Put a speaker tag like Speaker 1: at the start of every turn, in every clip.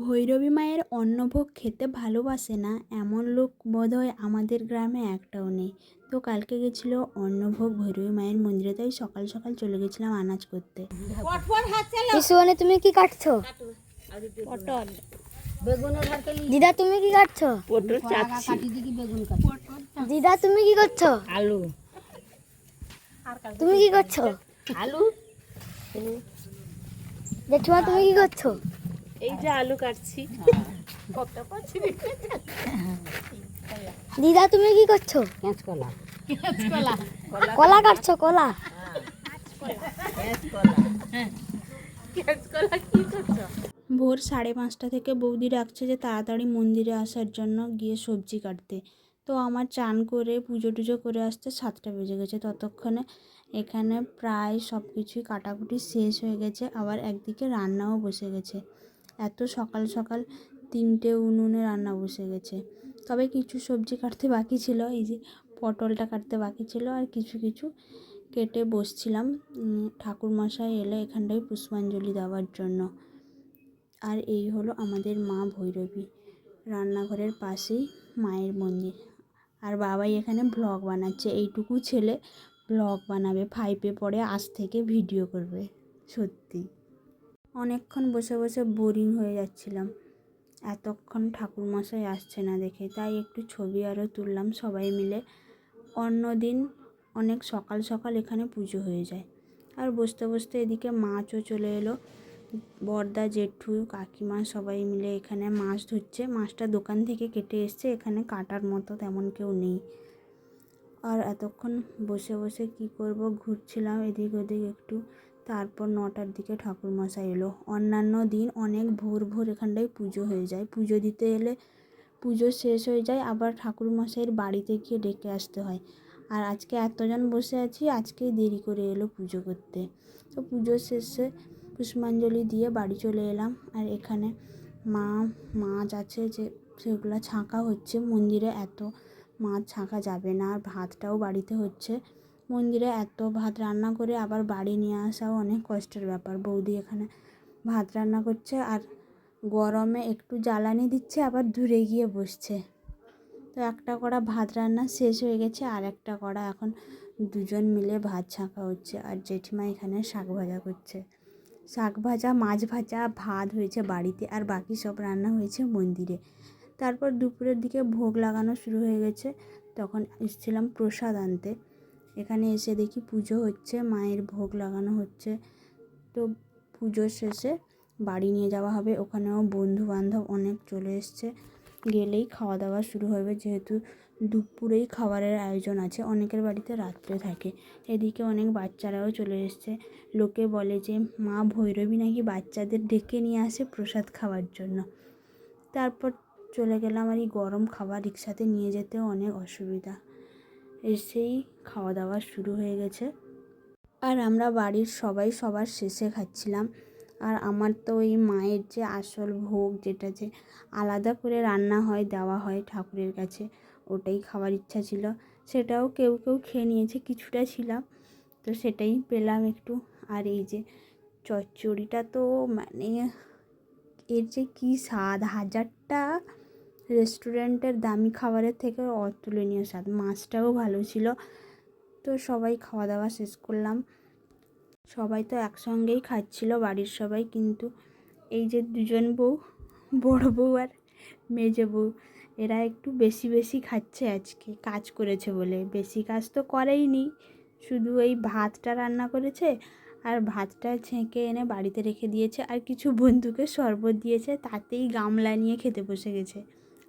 Speaker 1: ভৈরবী মায়ের অন্নভোগ খেতে ভালোবাসে না এমন লোক বোধহয় আমাদের গ্রামে একটাও নেই। তো কালকে গেছিল অন্নভোগ ভৈরবী মায়ের মন্দিরে তাই সকাল সকাল চলে গেছিলাম আনাজ করতে।
Speaker 2: পিসুয়ানে তুমি কি কাটছো?
Speaker 3: পটল।
Speaker 2: দিদা তুমি কি কাটছো?
Speaker 3: পটল
Speaker 2: দিদা তুমি কি করছ?
Speaker 3: আলু।
Speaker 2: তুমি কি করছ?
Speaker 3: আলু।
Speaker 2: জেঠুমা তুমি কি করছ?
Speaker 3: এই যে আলু কাটছি।
Speaker 2: দিদা তুমি কি করছ?
Speaker 3: কাঁচকলা
Speaker 2: কলা কাটছো কলা?
Speaker 1: ভোর সাড়ে পাঁচটা থেকে বৌদি ডাকছে যে তাড়াতাড়ি মন্দিরে আসার জন্য গিয়ে সবজি কাটতে। তো আমার চান করে পুজো টুজো করে আসতে সাতটা বেজে গেছে। ততক্ষণে এখানে প্রায় সব কিছুই কাটাকুটি শেষ হয়ে গেছে। আবার একদিকে রান্নাও বসে গেছে। এত সকাল সকাল তিনটে উনুনে রান্না বসে গেছে। তবে কিছু সবজি কাটতে বাকি ছিল, এই যে পটলটা কাটতে বাকি ছিল আর কিছু কিছু কেটে বসছিলাম। ঠাকুরমশাই এলে এখানটায় পুষ্পাঞ্জলি দেওয়ার জন্য। আর এই হলো আমাদের মা ভৈরবী। রান্নাঘরের পাশেই মায়ের মন্দির। আর বাবাই এখানে ব্লগ বানাচ্ছে। এইটুকু ছেলে ব্লগ বানাবে ফাইভে পড়ে আজ থেকে ভিডিও করবে। সত্যি। অনেকক্ষণ বসে বসে বোরিং হয়ে যাচ্ছিলাম। এতক্ষণ ঠাকুরমশাই আসছে না দেখে, তাই একটু ছবি আরও তুললাম সবাই মিলে। অন্যদিন অনেক সকাল সকাল এখানে পুজো হয়ে যায়। আর বসতে বসতে এদিকে মাছও চলে এলো। বড়দা, জেঠু, কাকিমা সবাই মিলে এখানে মাছ ধরছে। মাছটা দোকান থেকে কেটে এসছে, এখানে কাটার মতো তেমন কেউ নেই। আর এতক্ষণ বসে বসে কি করব, ঘুরছিলাম এদিক ওদিক একটু। তারপর নটার দিকে ঠাকুরমশাই এলো। অন্যান্য দিন অনেক ভোর ভোর এখানটায় পুজো হয়ে যায়। পুজো দিতে এলে পুজো শেষ হয়ে যায়, আবার ঠাকুরমশাইয়ের বাড়িতে গিয়ে ডেকে আসতে হয়। আর আজকে এতজন বসে আছি, আজকেই দেরি করে এলো পুজো করতে। তো পুজো শেষে পুষ্পাঞ্জলি দিয়ে বাড়ি চলে এলাম। আর এখানে মা, মাছ আছে যে, সেগুলো ছাঁকা হচ্ছে। মন্দিরে এত মাছ ছাঁকা যাবে না, আর ভাতটাও বাড়িতে হচ্ছে। মন্দিরে এত ভাত রান্না করে আবার বাড়ি নিয়ে আসাও অনেক কষ্টের ব্যাপার। বৌদি এখানে ভাত রান্না করছে আর গরমে একটু জ্বালানি দিচ্ছে, আবার দূরে গিয়ে বসছে। তো একটা কড়া ভাত রান্না শেষ হয়ে গেছে, আর একটা কড়া এখন দুজন মিলে ভাত ছাঁকা হচ্ছে আর জেঠিমা এখানে শাক ভাজা করছে। শাক ভাজা, মাছ ভাজা, ভাত হয়েছে বাড়িতে আর বাকি সব রান্না হয়েছে মন্দিরে। তারপর দুপুরের দিকে ভোগ লাগানো শুরু হয়ে গেছে, তখন এসেছিলাম প্রসাদ আনতে। এখানে এসে দেখি পুজো হচ্ছে, মায়ের ভোগ লাগানো হচ্ছে। তো পুজোর শেষে বাড়ি নিয়ে যাওয়া হবে। ওখানেও বন্ধু বান্ধব অনেক চলে এসছে। গেলেই খাওয়া দাওয়া শুরু হবে। যেহেতু দুপুরেই খাবারের আয়োজন আছে, অনেকের বাড়িতে রাত্রে থাকে। এদিকে অনেক বাচ্চারাও চলে এসছে। লোকে বলে যে, মা ভৈরবী নাকি বাচ্চাদের ডেকে নিয়ে আসে প্রসাদ খাওয়ার জন্য? তারপর চলে গেলাম আর এই গরম খাবার রিক্সাতে নিয়ে যেতেও অনেক অসুবিধা। এসেই খাওয়া দাওয়া শুরু হয়ে গেছে। আর আমরা বাড়ির সবাই সবার শেষে খাচ্ছিলাম। আর আমার তো ওই মায়ের যে আসল ভোগ, যেটা যে আলাদা করে রান্না হয়, দেওয়া হয় ঠাকুরের কাছে, ওটাই খাওয়ার ইচ্ছা ছিল। সেটাও কেউ কেউ খেয়ে নিয়েছে, কিছুটা ছিলাম। তো সেটাই পেলাম একটু। আর এই যে চচ্চড়িটা তো মানে এর যে কী স্বাদ, হাজারটা রেস্টুরেন্টের দামি খাবারের থেকে অতুলনীয় স্বাদ। মাছটাও ভালো ছিল। তো সবাই খাওয়া দাওয়া শেষ করলাম। সবাই তো একসঙ্গেই খাচ্ছিল, বাড়ির সবাই। কিন্তু এই যে দুজন বউ, বড় বউ আর মেজে বউ, এরা একটু বেশি বেশি খাচ্ছে আজকে, কাজ করেছে বলে। বেশি কাজ তো করেইনি, শুধু এই ভাতটা রান্না করেছে আর ভাতটা ছেঁকে এনে বাড়িতে রেখে দিয়েছে। আর কিছু বন্ধুকে শরবত দিয়েছে, তাতেই গামলা নিয়ে খেতে বসে গেছে।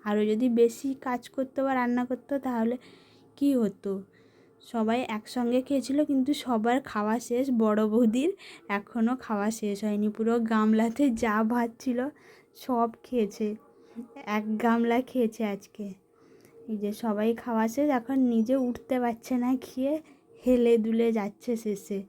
Speaker 1: আরও যদি বেশি কাজ করতো বা রান্না করতো, তাহলে কি হতো? সবাই একসঙ্গে খেয়েছিল, কিন্তু সবার খাওয়া শেষ। বড় বৌদির এখনও খাওয়া শেষ হয়নি। পুরো গামলাতে যা ভাত ছিল সব খেয়েছে। এক গামলা খেয়েছে আজকে। এই যে সবাই খাওয়া শেষ, এখন নিজে উঠতে পারছে না, খেয়ে হেলে দুলে যাচ্ছে শেষে।